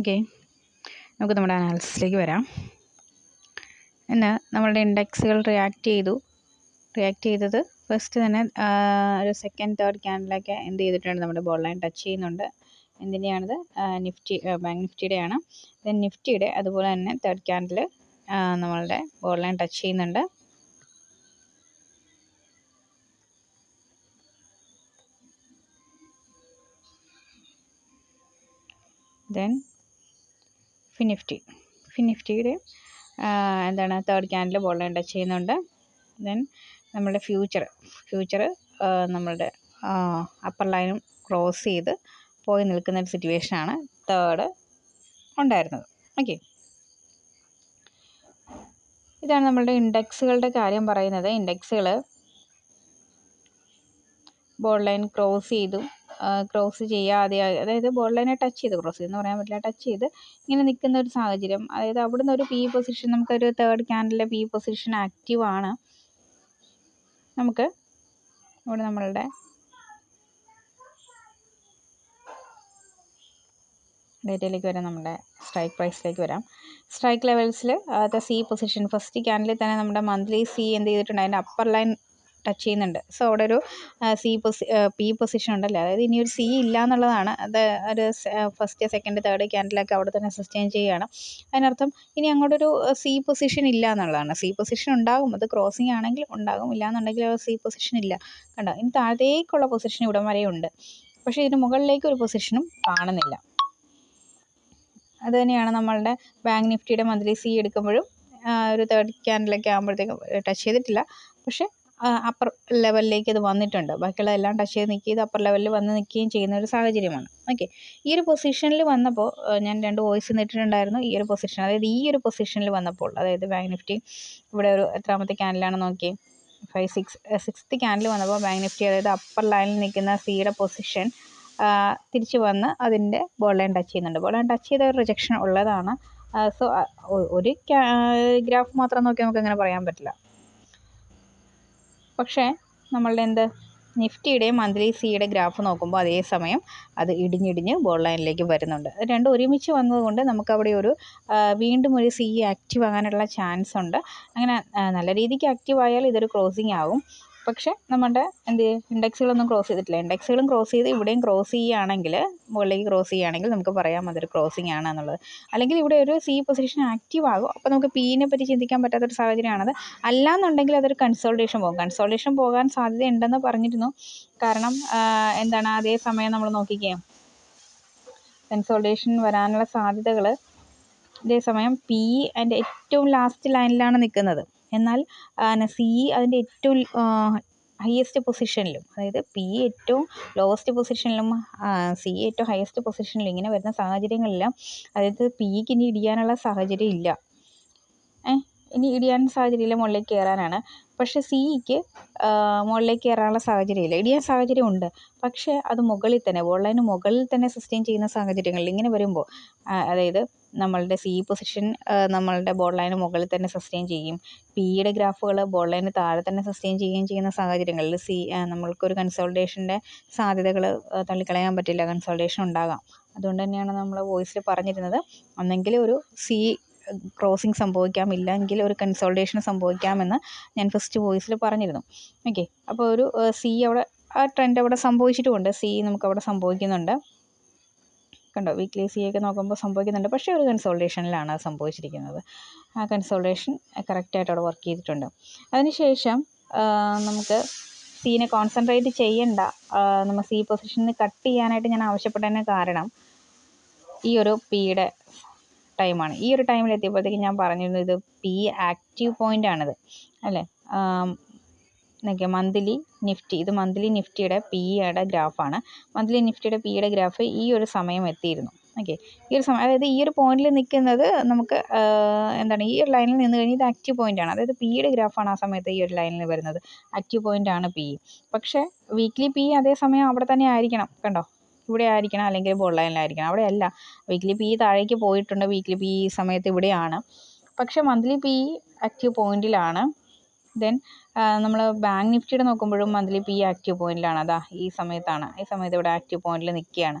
Okay. നമുക്ക് നമ്മുടെ അനാലിസിസിലേക്ക് വരാം. പിന്നെ നമ്മളുടെ ഇൻഡെക്സുകൾ റിയാക്ട് ചെയ്തു. റിയാക്ട് ചെയ്തത് ഫസ്റ്റ് തന്നെ ഒരു സെക്കൻഡ് തേർഡ് ക്യാൻഡിലൊക്കെ എന്ത് ചെയ്തിട്ടുണ്ട്? നമ്മുടെ ബോൾ ലൈൻ ടച്ച് ചെയ്യുന്നുണ്ട്. എന്തിന്റെയാണിത് നിഫ്റ്റി ബാങ്ക് നിഫ്റ്റിയുടെയാണ് ദെൻ നിഫ്റ്റിയുടെ അതുപോലെ തന്നെ തേർഡ് ക്യാൻഡിൽ നമ്മളുടെ ബോൾ ലൈൻ ടച്ച് ചെയ്യുന്നുണ്ട്. ദെൻ ഫിനിഫ്റ്റി ഫിനിഫ്റ്റിയുടെ എന്താണ് തേർഡ് ക്യാൻഡിൽ ലൈൻ ടച്ച് ചെയ്യുന്നുണ്ട്. ദെൻ നമ്മുടെ ഫ്യൂച്ചർ ഫ്യൂച്ചർ നമ്മളുടെ അപ്പർ ലൈനും ക്രോസ് ചെയ്ത് പോയി നിൽക്കുന്ന ഒരു സിറ്റുവേഷനാണ് തേർഡ് ഉണ്ടായിരുന്നത്. ഓക്കെ ഇതാണ് നമ്മളുടെ ഇൻഡെക്സുകളുടെ കാര്യം പറയുന്നത്. ഇൻഡെക്സുകൾ ബോൾ ലൈൻ ക്രോസ് ചെയ്തു ക്രോസ് ചെയ്യാതെ അതായത് ബോൾ ലൈനെ ടച്ച് ചെയ്ത് ക്രോസ് ചെയ്തെന്ന് പറയാൻ പറ്റില്ല ടച്ച് ചെയ്ത് ഇങ്ങനെ നിൽക്കുന്ന ഒരു സാഹചര്യം. അതായത് അവിടുന്ന് ഒരു പി പൊസിഷൻ നമുക്കൊരു തേർഡ് ക്യാൻഡിലെ പി പൊസിഷൻ ആക്റ്റീവ് ആണ്. നമുക്ക് ഇവിടെ നമ്മളുടെ ഡേറ്റയിലേക്ക് വരാം നമ്മുടെ സ്ട്രൈക്ക് പ്രൈസിലേക്ക് വരാം. സ്ട്രൈക്ക് ലെവൽസിൽ അത് സി പൊസിഷൻ ഫസ്റ്റ് ക്യാൻഡിൽ തന്നെ നമ്മുടെ മന്ത്ലി സി എന്ത് ചെയ്തിട്ടുണ്ട്? അതിന്റെ അപ്പർ ലൈൻ ടച്ച് ചെയ്യുന്നുണ്ട്. സോ അവിടെ ഒരു സി പൊസി പി പൊസിഷൻ ഉണ്ടല്ലോ? അതായത് ഇനി ഒരു സി ഇല്ല എന്നുള്ളതാണ് അത് ഒരു ഫസ്റ്റ് സെക്കൻഡ് തേർഡ് ക്യാൻഡിലൊക്കെ അവിടെ തന്നെ സസ്റ്റെയിൻ ചെയ്യുകയാണ്. അതിനർത്ഥം ഇനി അങ്ങോട്ടൊരു സി പൊസിഷൻ ഇല്ല എന്നുള്ളതാണ് സി പൊസിഷൻ ഉണ്ടാകും. അത് ക്രോസിംഗ് ആണെങ്കിൽ ഉണ്ടാകും. ഇല്ല എന്നുണ്ടെങ്കിൽ സി പൊസിഷൻ ഇല്ല. കണ്ടോ? ഇനി താഴത്തേക്കുള്ള പൊസിഷൻ ഇവിടം വരെ ഉണ്ട്. പക്ഷേ ഇതിന് മുകളിലേക്ക് ഒരു പൊസിഷനും കാണുന്നില്ല. അത് തന്നെയാണ് നമ്മളുടെ ബാങ്ക് നിഫ്റ്റിയുടെ മന്ത്ലി സി എടുക്കുമ്പോഴും ഒരു തേർഡ് ക്യാൻഡിലൊക്കെ ആകുമ്പോഴത്തേക്കും ടച്ച് ചെയ്തിട്ടില്ല. പക്ഷേ അപ്പർ ലെവലിലേക്ക് ഇത് വന്നിട്ടുണ്ട്. ബാക്കിയുള്ള എല്ലാം ടച്ച് ചെയ്ത് നിൽക്കുകയും ഇത് അപ്പർ ലെവലിൽ വന്ന് നിൽക്കുകയും ചെയ്യുന്ന ഒരു സാഹചര്യമാണ്. ഓക്കെ ഈ ഒരു പൊസിഷനിൽ വന്നപ്പോൾ ഞാൻ രണ്ട് വോയിസ് നിട്ടിട്ടുണ്ടായിരുന്നു. ഈ ഒരു പൊസിഷൻ അതായത് ഈ ഒരു പൊസിഷനിൽ വന്നപ്പോൾ അതായത് ബാങ്ക് നിഫ്റ്റി ഇവിടെ ഒരു എത്രാമത്തെ ക്യാൻഡിലാണ് നോക്കി. ഫൈവ് സിക്സ് സിക്സ്ത് ക്യാൻഡിൽ വന്നപ്പോൾ ബാങ്ക് നിഫ്റ്റി അതായത് അപ്പർ ലൈനിൽ നിൽക്കുന്ന സിയുടെ പൊസിഷൻ തിരിച്ച് വന്ന് അതിന്റെ ബോൾ ടച്ച് ചെയ്യുന്നുണ്ട്. ബോൾ ടച്ച് ചെയ്ത ഒരു റിജക്ഷൻ ഉള്ളതാണ്. സോ ഒരു ഗ്രാഫ് മാത്രം നോക്കി നമുക്ക് അങ്ങനെ പറയാൻ പറ്റില്ല. പക്ഷേ നമ്മളുടെ എന്ത് നിഫ്റ്റിയുടെ മന്ത്ലി സിയുടെ ഗ്രാഫ് നോക്കുമ്പോൾ അതേ സമയം അത് ഇടിഞ്ഞിടിഞ്ഞ് ബോൾ ലൈനിലേക്ക് വരുന്നുണ്ട്. രണ്ടും ഒരുമിച്ച് വന്നതുകൊണ്ട് നമുക്കവിടെ ഒരു വീണ്ടും ഒരു സി ആക്റ്റീവ് ആകാനുള്ള ചാൻസ് ഉണ്ട്. അങ്ങനെ നല്ല രീതിക്ക് ആക്റ്റീവ് ആയാൽ ഇതൊരു ക്രോസിംഗ് ആകും പക്ഷേ നമ്മുടെ എന്ത് ഇൻഡെക്സുകളൊന്നും ക്രോസ് ചെയ്തിട്ടില്ല. ഇൻഡെക്സുകളും ക്രോസ് ചെയ്ത് ഇവിടെയും ക്രോസ് ചെയ്യുകയാണെങ്കിൽ മുകളിലേക്ക് ക്രോസ് ചെയ്യുകയാണെങ്കിൽ നമുക്ക് പറയാം അതൊരു ക്രോസിംഗ് ആണ് എന്നുള്ളത്. അല്ലെങ്കിൽ ഇവിടെ ഒരു സി പൊസിഷൻ ആക്റ്റീവ് ആകും. അപ്പോൾ നമുക്ക് പീനെ പറ്റി ചിന്തിക്കാൻ പറ്റാത്തൊരു സാഹചര്യമാണത്. അല്ലാന്നുണ്ടെങ്കിൽ അതൊരു കൺസോൾട്ടേഷൻ പോകും. കൺസോൾട്ടേഷൻ പോകാൻ സാധ്യതയുണ്ടെന്ന് പറഞ്ഞിരുന്നു. കാരണം എന്താണ് അതേ സമയം നമ്മൾ നോക്കിക്കുകയും കൺസോൾട്ടേഷൻ വരാനുള്ള സാധ്യതകൾ അതേസമയം പി അതിന്റെ ഏറ്റവും ലാസ്റ്റ് ലൈനിലാണ് നിൽക്കുന്നത്. എന്നാൽ പിന്നെ സി ഇ അതിന്റെ ഏറ്റവും ഹയസ്റ്റ് പൊസിഷനിലും അതായത് പി ഏറ്റവും ലോവസ്റ്റ് പൊസിഷനിലും സി ഏറ്റവും ഹയസ്റ്റ് പൊസിഷനിലും ഇങ്ങനെ വരുന്ന സാഹചര്യങ്ങളെല്ലാം അതായത് പി ഇക്ക് ഇനി ഇടിയാനുള്ള സാഹചര്യം ഇല്ല. ഇനി ഇടിയാൻ സാഹചര്യമില്ല മുകളിലേക്ക് കയറാനാണ്. പക്ഷേ സിക്ക് മുകളിലേക്ക് കയറാനുള്ള സാഹചര്യമില്ല. ഇടിയാൻ സാഹചര്യം ഉണ്ട് പക്ഷേ അത് മുകളിൽ തന്നെ ബോൾ മുകളിൽ തന്നെ സസ്റ്റെയിൻ ചെയ്യുന്ന സാഹചര്യങ്ങളിൽ ഇങ്ങനെ വരുമ്പോൾ അതായത് നമ്മളുടെ സി പൊസിഷൻ നമ്മളുടെ ബോൾ ലൈന് മുകളിൽ തന്നെ സസ്റ്റെയിൻ ചെയ്യും. പിയുടെ ഗ്രാഫുകൾ ബോൾ ലൈന് താഴെ തന്നെ സസ്റ്റെയിൻ ചെയ്യുകയും ചെയ്യുന്ന സാഹചര്യങ്ങളിൽ സി നമ്മൾക്കൊരു കൺസോൾട്ടേഷന്റെ സാധ്യതകൾ തള്ളിക്കളയാൻ പറ്റില്ല. കൺസോൾട്ടേഷൻ ഉണ്ടാകാം. അതുകൊണ്ട് തന്നെയാണ് നമ്മൾ വോയിസിൽ പറഞ്ഞിരുന്നത്. ഒന്നെങ്കിൽ ഒരു സി ക്രോസിംഗ് സംഭവിക്കാം ഇല്ലെങ്കിൽ ഒരു കൺസോൾട്ടേഷൻ സംഭവിക്കാമെന്ന് ഞാൻ ഫസ്റ്റ് വോയിസിൽ പറഞ്ഞിരുന്നു. ഓക്കെ അപ്പോൾ ഒരു സി അവിടെ ആ ട്രെൻഡ് അവിടെ സംഭവിച്ചിട്ടുമുണ്ട്. സി നമുക്ക് അവിടെ സംഭവിക്കുന്നുണ്ട്. കണ്ടോ? വീക്ക്ലി സി ഒക്കെ നോക്കുമ്പോൾ സംഭവിക്കുന്നുണ്ട്. പക്ഷേ ഒരു കൺസോൾട്ടേഷനിലാണ് അത് സംഭവിച്ചിരിക്കുന്നത്. ആ കൺസോൾട്ടേഷൻ കറക്റ്റായിട്ട് അവിടെ വർക്ക് ചെയ്തിട്ടുണ്ട്. അതിനുശേഷം നമുക്ക് സീനെ കോൺസെൻട്രേറ്റ് ചെയ്യേണ്ട. നമ്മൾ സി പൊസിഷനിൽ കട്ട് ചെയ്യാനായിട്ട് ഞാൻ ആവശ്യപ്പെട്ടതിന് കാരണം ഈ ഒരു പിയുടെ ടൈമാണ്. ഈ ഒരു ടൈമിൽ എത്തിയപ്പോഴത്തേക്ക് ഞാൻ പറഞ്ഞിരുന്നു ഇത് പി ആക്റ്റീവ് പോയിന്റ് ആണിത്. അല്ലേ? എന്നൊക്കെ മന്ത്ലി നിഫ്റ്റി ഇത് മന്ത്ലി നിഫ്റ്റിയുടെ പി ഇയുടെ ഗ്രാഫാണ് മന്ത്ലി നിഫ്റ്റിയുടെ പി ഇയുടെ ഗ്രാഫ് ഈ ഒരു സമയം എത്തിയിരുന്നു. ഓക്കെ ഈ ഒരു സമയം അതായത് ഈ ഒരു പോയിന്റിൽ നിൽക്കുന്നത് നമുക്ക് എന്താണ് ഈ ഒരു ലൈനിൽ നിന്ന് കഴിഞ്ഞാൽ ഇത് ആക്റ്റീവ് പോയിന്റ് ആണ്. അതായത് പി ഇയുടെ ഗ്രാഫാണ് ആ സമയത്ത് ഈ ഒരു ലൈനിൽ വരുന്നത്. ആക്റ്റീവ് പോയിന്റ് ആണ് പി പക്ഷേ വീക്ക്ലി പി അതേ സമയം അവിടെ തന്നെ ആയിരിക്കണം. കണ്ടോ? ഇവിടെ ആയിരിക്കണം അല്ലെങ്കിൽ ബോൾ ലൈനിലായിരിക്കണം അവിടെ അല്ല വീക്ക്ലി പി താഴേക്ക് പോയിട്ടുണ്ട്. വീക്ക്ലി പി ഈ സമയത്ത് ഇവിടെയാണ്. പക്ഷേ മന്ത്ലി പി ആക്റ്റീവ് പോയിന്റിലാണ് ദെൻ നമ്മൾ ബാങ്ക് നിഫ്റ്റിയുടെ നോക്കുമ്പോഴും മന്ത്ലി പി ആക്റ്റീവ് പോയിന്റിലാണ് അതാ ഈ സമയത്താണ്. ഈ സമയത്ത് ഇവിടെ ആക്റ്റീവ് പോയിന്റിൽ നിൽക്കുകയാണ്.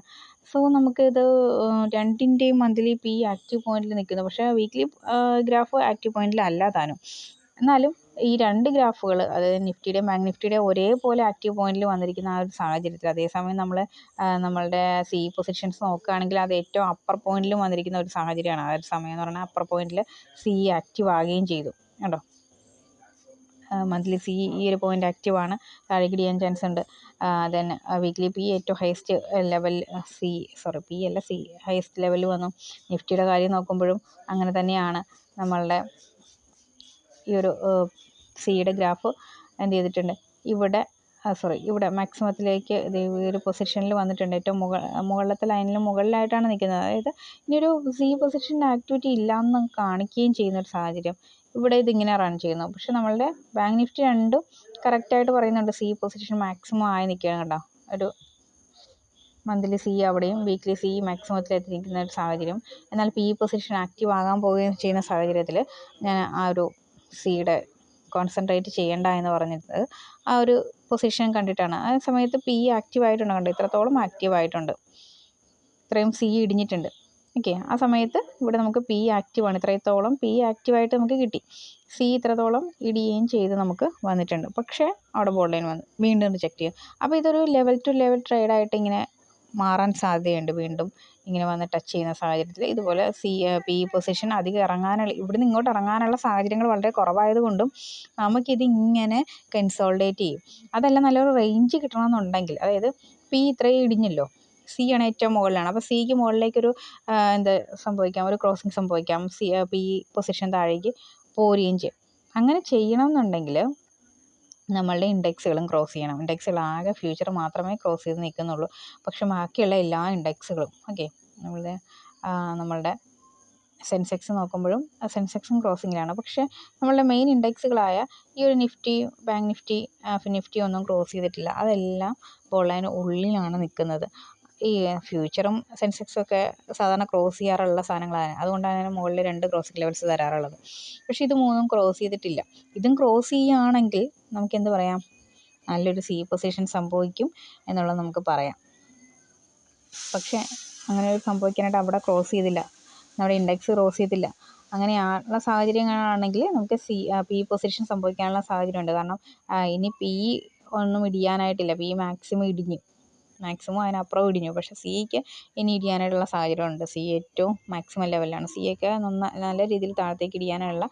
സോ നമുക്കിത് രണ്ടിന്റെയും മന്ത്ലി പി ആക്റ്റീവ് പോയിന്റിൽ നിൽക്കുന്നു. പക്ഷേ വീക്ക്ലി ഗ്രാഫ് ആക്റ്റീവ് പോയിന്റിലല്ല താനും. എന്നാലും ഈ രണ്ട് ഗ്രാഫുകൾ അതായത് നിഫ്റ്റിയുടെയും ബാങ്ക് നിഫ്റ്റിയുടെയും ഒരേപോലെ ആക്റ്റീവ് പോയിന്റിൽ വന്നിരിക്കുന്ന ആ ഒരു സാഹചര്യത്തിൽ അതേസമയം നമ്മൾ നമ്മളുടെ സി പൊസിഷൻസ് നോക്കുകയാണെങ്കിൽ അത് ഏറ്റവും അപ്പർ പോയിന്റിലും വന്നിരിക്കുന്ന ഒരു സാഹചര്യമാണ്. ആ ഒരു സമയം എന്ന് പറഞ്ഞാൽ അപ്പർ പോയിന്റിൽ സി ആക്റ്റീവ് ആകുകയും ചെയ്തു. കേട്ടോ മന്ത്ലി സി ഈ ഒരു പോയിന്റ് ആക്റ്റീവ് ആണ്. താഴേക്ക് ഇടിയാൻ ചാൻസ് ഉണ്ട്. ദെൻ വീക്ക്ലി പി ഏറ്റവും highest level C sorry P അല്ല സി ഹയസ്റ്റ് ലെവൽ വന്നു. നിഫ്റ്റിയുടെ കാര്യം നോക്കുമ്പോഴും അങ്ങനെ തന്നെയാണ് നമ്മളുടെ ഈ ഒരു സിയുടെ ഗ്രാഫ് എന്ത് ചെയ്തിട്ടുണ്ട്. ഇവിടെ സോറി ഇവിടെ മാക്സിമത്തിലേക്ക് ഈ ഒരു പൊസിഷനിൽ വന്നിട്ടുണ്ട്. ഏറ്റവും മുകൾ മുകളിലത്തെ ലൈനിൽ മുകളിലായിട്ടാണ് നിൽക്കുന്നത്. അതായത് ഇനിയൊരു സി പൊസിഷന്റെ ആക്ടിവിറ്റി ഇല്ലയെന്ന് കാണിക്കുകയും ചെയ്യുന്ന ഒരു സാഹചര്യം ഇവിടെ ഇതിങ്ങനെ റൺ ചെയ്യുന്നു. പക്ഷെ നമ്മളുടെ ബാങ്ക് നിഫ്റ്റി രണ്ടും കറക്റ്റായിട്ട് പറയുന്നുണ്ട്. സി പൊസിഷൻ മാക്സിമം ആയി നിൽക്കുകയാണ് കേട്ടോ ഒരു മന്ത്ലി സി അവിടെയും വീക്ക്ലി സി മാക്സിമത്തിൽ എത്തിയിരിക്കുന്ന ഒരു സാഹചര്യം. എന്നാൽ പി പൊസിഷൻ ആക്റ്റീവ് ആകാൻ പോവുകയും ചെയ്യുന്ന സാഹചര്യത്തിൽ ഞാൻ ആ ഒരു സിയുടെ കോൺസെൻട്രേറ്റ് ചെയ്യേണ്ട എന്ന് പറഞ്ഞിട്ട് ആ ഒരു പൊസിഷൻ കണ്ടിട്ടാണ്. ആ സമയത്ത് പി ആക്റ്റീവ് ആയിട്ടുണ്ട് കണ്ടോ? ഇത്രത്തോളം ആക്റ്റീവ് ആയിട്ടുണ്ട്. ഇത്രയും സി ഇടിഞ്ഞിട്ടുണ്ട്. ഓക്കെ ആ സമയത്ത് ഇവിടെ നമുക്ക് പി ആക്റ്റീവാണ് ഇത്രത്തോളം പി ആക്റ്റീവായിട്ട് നമുക്ക് കിട്ടി. സി ഇത്രത്തോളം ഇടിയുകയും ചെയ്ത് നമുക്ക് വന്നിട്ടുണ്ട്. പക്ഷേ അവിടെ ബോൾ ലൈൻ വന്നു. വീണ്ടും ചെക്ക് ചെയ്യും അപ്പോൾ ഇതൊരു ലെവൽ ടു ലെവൽ ട്രേഡായിട്ട് ഇങ്ങനെ മാറാൻ സാധ്യതയുണ്ട് വീണ്ടും. ഇങ്ങനെ വന്ന് ടച്ച് ചെയ്യുന്ന സാഹചര്യത്തിൽ. ഇതുപോലെ സി പി പൊസിഷൻ അധികം ഇറങ്ങാനുള്ള ഇവിടുന്ന് ഇങ്ങോട്ട് ഇറങ്ങാനുള്ള സാഹചര്യങ്ങൾ വളരെ കുറവായതുകൊണ്ടും നമുക്കിത് ഇങ്ങനെ കൺസോൾഡേറ്റ് ചെയ്യും. അതല്ല നല്ലൊരു റേഞ്ച് കിട്ടണമെന്നുണ്ടെങ്കിൽ അതായത് പി ഇത്രയും ഇടിഞ്ഞല്ലോ. സി ആണ് ഏറ്റവും മുകളിലാണ്. അപ്പോൾ സിക്ക് മുകളിലേക്കൊരു എന്താ സംഭവിക്കാം? ഒരു ക്രോസിങ് സംഭവിക്കാം. സി പി പൊസിഷൻ താഴേക്ക് പോരുകയും ചെയ്യും. അങ്ങനെ ചെയ്യണമെന്നുണ്ടെങ്കിൽ നമ്മളുടെ ഇൻഡെക്സുകളും ക്രോസ് ചെയ്യണം. ഇൻഡെക്സുകൾ ആകെ ഫ്യൂച്ചർ മാത്രമേ ക്രോസ് ചെയ്ത് നിൽക്കുന്നുള്ളൂ. പക്ഷെ ബാക്കിയുള്ള എല്ലാ ഇൻഡെക്സുകളും ഓക്കെ നമ്മളുടെ നമ്മളുടെ സെൻസെക്സ് നോക്കുമ്പോഴും സെൻസെക്സും ക്രോസിങ്ങിലാണ് പക്ഷേ നമ്മളുടെ മെയിൻ ഇൻഡെക്സുകളായ ഈ ഒരു നിഫ്റ്റി ബാങ്ക് നിഫ്റ്റി നിഫ്റ്റി ഒന്നും ക്രോസ് ചെയ്തിട്ടില്ല. അതെല്ലാം ബോൾ ലൈന് ഉള്ളിലാണ് നിൽക്കുന്നത്. ഈ ഫ്യൂച്ചറും സെൻസെക്സൊക്കെ സാധാരണ ക്രോസ് ചെയ്യാറുള്ള സാധനങ്ങളാണ്. അതുകൊണ്ടാണ് അതിന് മുകളിൽ രണ്ട് ക്രോസിംഗ് ലെവൽസ് തരാറുള്ളത് പക്ഷേ ഇത് മൂന്നും ക്രോസ് ചെയ്തിട്ടില്ല. ഇതും ക്രോസ് ചെയ്യുകയാണെങ്കിൽ നമുക്ക് എന്ത് പറയാം? നല്ലൊരു സി പൊസിഷൻ സംഭവിക്കും എന്നുള്ളത് നമുക്ക് പറയാം. പക്ഷേ അങ്ങനെ ഒരു സംഭവിക്കാനായിട്ട് അവിടെ ക്രോസ് ചെയ്തില്ല. നമ്മുടെ ഇൻഡെക്സ് ക്രോസ് ചെയ്തില്ല. അങ്ങനെയുള്ള സാഹചര്യങ്ങളാണെങ്കിൽ നമുക്ക് സി പി പൊസിഷൻ സംഭവിക്കാനുള്ള സാഹചര്യമുണ്ട്. കാരണം ഇനി പി ഒന്നും ഇടിയാനായിട്ടില്ല. പി മാക്സിമം ഇടിഞ്ഞു. മാക്സിമം അതിനപ്പുറം ഇടിഞ്ഞു. പക്ഷേ സിയ്ക്ക് ഇനി ഇടിയാനായിട്ടുള്ള സാഹചര്യമുണ്ട്. സി ഏറ്റവും മാക്സിമം ലെവലിലാണ്. സി ഒക്കെ നന്ന നല്ല രീതിയിൽ താഴത്തേക്ക് ഇടിയാനുള്ള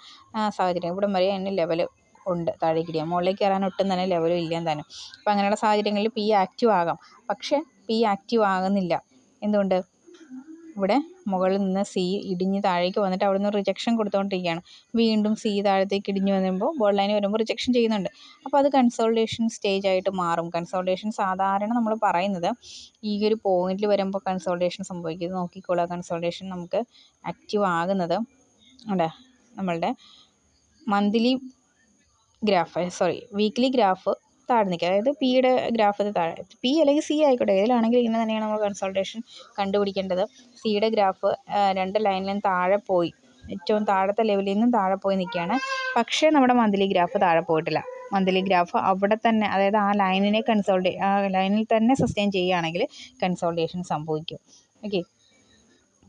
സാഹചര്യം. ഇവിടം വരെ അതിന് ലെവൽ ഉണ്ട് താഴേക്ക് ഇടിയാൻ. മുകളിലേക്ക് കയറാൻ ഒട്ടും തന്നെ ലെവലും ഇല്ല താനും അപ്പം അങ്ങനെയുള്ള സാഹചര്യങ്ങളിൽ പി ആക്റ്റീവ് ആകാം. പക്ഷേ പി ആക്റ്റീവ് ആകുന്നില്ല. എന്തുകൊണ്ട്? ഇവിടെ മുകളിൽ നിന്ന് സി ഇടിഞ്ഞ് താഴേക്ക് വന്നിട്ട് അവിടെ നിന്ന് റിജക്ഷൻ കൊടുത്തുകൊണ്ടിരിക്കുകയാണ് വീണ്ടും സി താഴത്തേക്ക് ഇടിഞ്ഞ് വരുമ്പോൾ ബോൾ ലൈൻ വരുമ്പോൾ റിജക്ഷൻ ചെയ്യുന്നുണ്ട്. അപ്പോൾ അത് കൺസോൾട്ടേഷൻ സ്റ്റേജ് ആയിട്ട് മാറും. കൺസോൾട്ടേഷൻ സാധാരണ നമ്മൾ പറയുന്നത് ഈ ഒരു പോയിന്റിൽ വരുമ്പോൾ കൺസോൾട്ടേഷൻ സംഭവിക്കും നോക്കിക്കോളുക കൺസോൾട്ടേഷൻ നമുക്ക് ആക്റ്റീവ് ആകുന്നത്. അല്ല നമ്മളുടെ monthly graph sorry weekly graph താഴെ നിൽക്കുക. അതായത് പിയുടെ ഗ്രാഫ് താഴെ. പി അല്ലെങ്കിൽ സി ആയിക്കോട്ടെ ഏതിലാണെങ്കിൽ ഇങ്ങനെ തന്നെയാണ് നമ്മൾ കൺസൾട്ടേഷൻ കണ്ടുപിടിക്കേണ്ടത്. സിയുടെ ഗ്രാഫ് രണ്ട് ലൈനിലും താഴെ പോയി. ഏറ്റവും താഴത്തെ ലെവലിൽ നിന്നും താഴെ പോയി നിൽക്കുകയാണ്. പക്ഷേ നമ്മുടെ മന്ത്ലി ഗ്രാഫ് താഴെ പോയിട്ടില്ല. മന്ത്ലി ഗ്രാഫ് അവിടെ തന്നെ അതായത് ആ ലൈനിനെ കൺസോൾട്ടേ ആ ലൈനിൽ തന്നെ സസ്റ്റെയിൻ ചെയ്യുകയാണെങ്കിൽ കൺസോൾട്ടേഷൻ സംഭവിക്കും. ഓക്കെ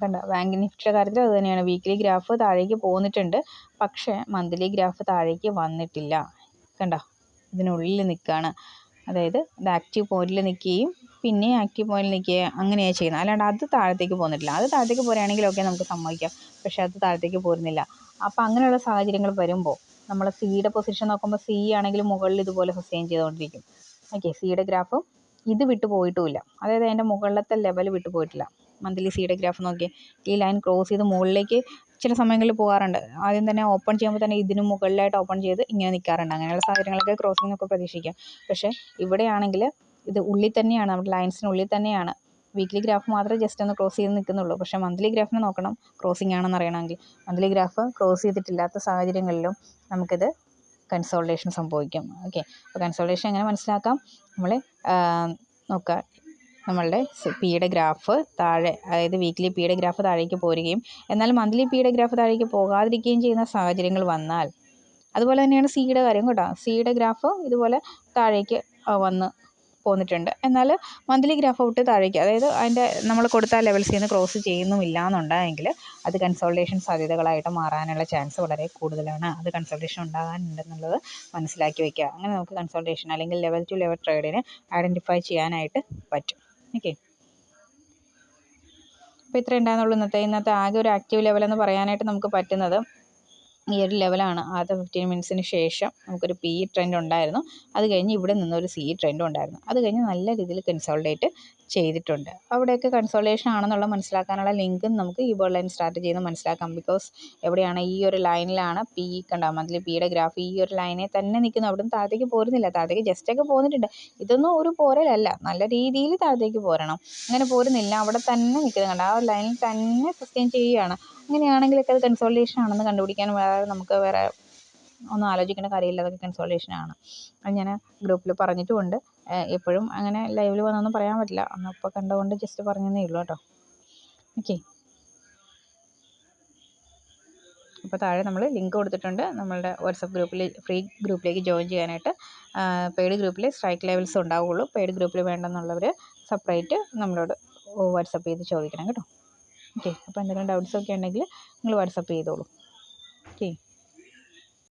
കണ്ട? ബാങ്ക് നിഫ്റ്റിയുടെ കാര്യത്തിൽ അത് തന്നെയാണ്. വീക്ക്ലി ഗ്രാഫ് താഴേക്ക് പോന്നിട്ടുണ്ട്. പക്ഷേ മന്ത്ലി ഗ്രാഫ് താഴേക്ക് വന്നിട്ടില്ല. കണ്ടോ? ഇതിനുള്ളിൽ നിൽക്കുകയാണ്. അതായത് ഇത് ആക്റ്റീവ് പോയിന്റിൽ നിൽക്കുകയും പിന്നെ ആക്റ്റീവ് പോയിന്റിൽ നിൽക്കുകയും അങ്ങനെയാണ് ചെയ്യുന്നത്. അല്ലാണ്ട് അത് താഴത്തേക്ക് പോകുന്നില്ല. അത് താഴത്തേക്ക് പോരുകയാണെങ്കിലൊക്കെ നമുക്ക് സമ്മതിക്കാം. പക്ഷേ അത് താഴത്തേക്ക് പോരുന്നില്ല. അപ്പോൾ അങ്ങനെയുള്ള സാഹചര്യങ്ങൾ വരുമ്പോൾ നമ്മൾ സിയുടെ പൊസിഷൻ നോക്കുമ്പോൾ സി ആണെങ്കിൽ മുകളിൽ ഇതുപോലെ സസ്റ്റെയിൻ ചെയ്തുകൊണ്ടിരിക്കും. ഓക്കെ സിയുടെ ഗ്രാഫ് ഇത് വിട്ട് പോയിട്ടുമില്ല. അതായത് അതിന്റെ മുകളിലത്തെ ലെവൽ വിട്ടു പോയിട്ടില്ല. മന്ത്ലി സിയുടെ ഗ്രാഫ് നോക്കി ഈ ലൈൻ ക്രോസ് ചെയ്ത് മുകളിലേക്ക് ചില സമയങ്ങളിൽ പോകാറുണ്ട്. ആദ്യം തന്നെ ഓപ്പൺ ചെയ്യുമ്പോൾ തന്നെ ഇതിന് മുകളിലായിട്ട് ഓപ്പൺ ചെയ്ത് ഇങ്ങനെ നിൽക്കാറുണ്ട്. അങ്ങനെയുള്ള സാഹചര്യങ്ങളൊക്കെ ക്രോസിംഗ് ഒക്കെ പ്രതീക്ഷിക്കാം. പക്ഷേ ഇവിടെയാണെങ്കിൽ ഇത് ഉള്ളിൽ തന്നെയാണ്. നമ്മുടെ ലൈൻസിനുള്ളിൽ തന്നെയാണ്. വീക്ക്ലി ഗ്രാഫ് മാത്രമേ ജസ്റ്റ് ഒന്ന് ക്രോസ് ചെയ്ത് നിൽക്കുന്നുള്ളൂ. പക്ഷേ മന്ത്ലി ഗ്രാഫിന് നോക്കണം. ക്രോസിംഗ് ആണെന്ന് അറിയണമെങ്കിൽ. മന്ത്ലി ഗ്രാഫ് ക്രോസ് ചെയ്തിട്ടില്ലാത്ത സാഹചര്യങ്ങളിലും നമുക്കിത് കൺസോൾട്ടേഷൻ സംഭവിക്കും. ഓക്കെ അപ്പോൾ കൺസോൾട്ടേഷൻ എങ്ങനെ മനസ്സിലാക്കാം? നമ്മൾ നോക്കുക നമ്മളുടെ പിയുടെ ഗ്രാഫ് താഴെ അതായത് വീക്ക്ലി പിയുടെ ഗ്രാഫ് താഴേക്ക് പോരുകയും എന്നാൽ മന്ത്ലി പിയുടെ ഗ്രാഫ് താഴേക്ക് പോകാതിരിക്കുകയും ചെയ്യുന്ന സാഹചര്യങ്ങൾ വന്നാൽ അതുപോലെ തന്നെയാണ് സിയുടെ കാര്യം കേട്ടോ. സിയുടെ ഗ്രാഫ് ഇതുപോലെ താഴേക്ക് വന്ന് പോന്നിട്ടുണ്ട്. എന്നാൽ മന്ത്ലി ഗ്രാഫ് ഔട്ട് താഴേക്ക് അതായത് അതിന്റെ നമ്മൾ കൊടുത്ത ലെവൽസിൽ നിന്ന് ക്രോസ് ചെയ്യുന്നുമില്ല എന്നുണ്ടെങ്കിൽ അത് കൺസോൾട്ടേഷൻ സാധ്യതകളായിട്ട് മാറാനുള്ള ചാൻസ് വളരെ കൂടുതലാണ്. അത് കൺസൾട്ടേഷൻ ഉണ്ടാകാനുണ്ടെന്നുള്ളത് മനസ്സിലാക്കി വയ്ക്കുക അങ്ങനെ നമുക്ക് കൺസൾട്ടേഷൻ അല്ലെങ്കിൽ ലെവൽ ടു ലെവൽ ട്രേഡിനെ ഐഡന്റിഫൈ ചെയ്യാനായിട്ട് പറ്റും. ഓക്കെ അപ്പോൾ ഇത്ര ഉണ്ടായിരുന്നുള്ളൂ. ഇന്നത്തെ ഇന്നത്തെ ആകെ ഒരു ആക്റ്റീവ് ലെവലെന്ന് പറയാനായിട്ട് നമുക്ക് പറ്റുന്നത് ഈ ഒരു ലെവലാണ് ആദ്യത്തെ ഫിഫ്റ്റീൻ മിനിറ്റ്സിന് ശേഷം നമുക്കൊരു പി ഇ ട്രെൻഡ് ഉണ്ടായിരുന്നു. അത് കഴിഞ്ഞ് ഇവിടെ നിന്നൊരു സി ഇ ട്രെൻഡും ഉണ്ടായിരുന്നു. അത് കഴിഞ്ഞ് നല്ല രീതിയിൽ കൺസോൾട്ടേറ്റ് ചെയ്തിട്ടുണ്ട്. അവിടെയൊക്കെ കൺസോൾട്ടേഷൻ ആണെന്നുള്ള മനസ്സിലാക്കാനുള്ള ലിങ്കും നമുക്ക് ഈ ബോൾ ലൈൻ സ്റ്റാർട്ട് ചെയ്യുന്നത് മനസ്സിലാക്കാം. ബിക്കോസ് എവിടെയാണ് ഈ ഒരു ലൈനിലാണ് പി കണ്ട? മന്ത്ലി പിയുടെ ഗ്രാഫ് ഈ ഒരു ലൈനെ തന്നെ നിൽക്കുന്നു. അവിടെ നിന്ന് താഴത്തേക്ക് പോരുന്നില്ല. താഴത്തേക്ക് ജസ്റ്റൊക്കെ പോന്നിട്ടുണ്ട്. ഇതൊന്നും ഒരു പോരലല്ല. നല്ല രീതിയിൽ താഴത്തേക്ക് പോരണം. അങ്ങനെ പോരുന്നില്ല. അവിടെ തന്നെ നിൽക്കുന്നത് കണ്ട? ആ ഒരു ലൈനിൽ തന്നെ സസ്റ്റെയിൻ ചെയ്യുകയാണ്. അങ്ങനെയാണെങ്കിലൊക്കെ അത് കൺസോൾട്ടേഷൻ ആണെന്ന് കണ്ടുപിടിക്കാൻ വേറെ നമുക്ക് വേറെ ഒന്നും ആലോചിക്കേണ്ട കാര്യമില്ല. അതൊക്കെ കൺസോൾട്ടേഷൻ ആണ്. അത് ഞാൻ ഗ്രൂപ്പിൽ പറഞ്ഞിട്ടുമുണ്ട്. എപ്പോഴും അങ്ങനെ ലൈവിൽ വന്നൊന്നും പറയാൻ പറ്റില്ല. അന്ന് ഇപ്പം കണ്ടുകൊണ്ട് ജസ്റ്റ് പറഞ്ഞതേ ഉള്ളൂ കേട്ടോ. ഓക്കെ അപ്പോൾ താഴെ നമ്മൾ ലിങ്ക് കൊടുത്തിട്ടുണ്ട്. നമ്മളുടെ വാട്സപ്പ് ഗ്രൂപ്പിൽ ഫ്രീ ഗ്രൂപ്പിലേക്ക് ജോയിൻ ചെയ്യാനായിട്ട്. പെയ്ഡ് ഗ്രൂപ്പിൽ സ്ട്രൈക്ക് ലെവൽസ് ഉണ്ടാവുകയുള്ളൂ പെയ്ഡ് ഗ്രൂപ്പിൽ വേണ്ടെന്നുള്ളവർ സെപ്പറേറ്റ് നമ്മളോട് വാട്സപ്പ് ചെയ്ത് ചോദിക്കണം കേട്ടോ. ഓക്കെ അപ്പോൾ എന്തെങ്കിലും ഡൗട്ട്സ് ഒക്കെ ഉണ്ടെങ്കിൽ നിങ്ങൾ വാട്സപ്പ് ചെയ്തോളൂ.